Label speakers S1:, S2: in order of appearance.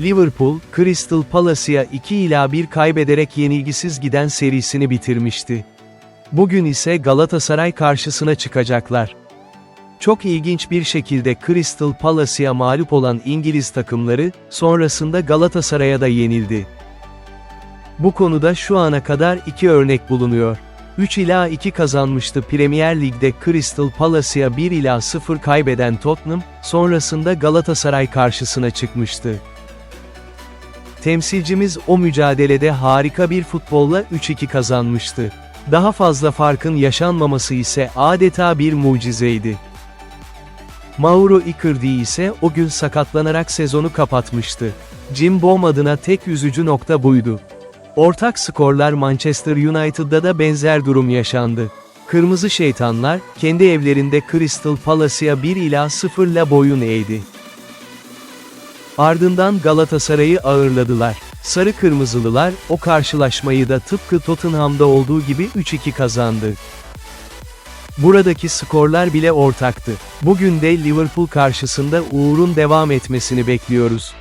S1: Liverpool, Crystal Palace'a 2 ila 1 kaybederek yenilgisiz giden serisini bitirmişti. Bugün ise Galatasaray karşısına çıkacaklar. Çok ilginç bir şekilde Crystal Palace'a mağlup olan İngiliz takımları, sonrasında Galatasaray'a da yenildi. Bu konuda şu ana kadar iki örnek bulunuyor. 3 ila 2 kazanmıştı Premier Lig'de Crystal Palace'a 1 ila 0 kaybeden Tottenham, sonrasında Galatasaray karşısına çıkmıştı. Temsilcimiz o mücadelede harika bir futbolla 3-2 kazanmıştı. Daha fazla farkın yaşanmaması ise adeta bir mucizeydi. Mauro Icardi ise o gün sakatlanarak sezonu kapatmıştı. Jim Bohm adına tek üzücü nokta buydu. Ortak skorlar Manchester United'da da benzer durum yaşandı. Kırmızı Şeytanlar, kendi evlerinde Crystal Palace'a 1 ila 0 ile boyun eğdi. Ardından Galatasaray'ı ağırladılar. Sarı Kırmızılılar, o karşılaşmayı da tıpkı Tottenham'da olduğu gibi 3-2 kazandı. Buradaki skorlar bile ortaktı. Bugün de Liverpool karşısında Uğur'un devam etmesini bekliyoruz.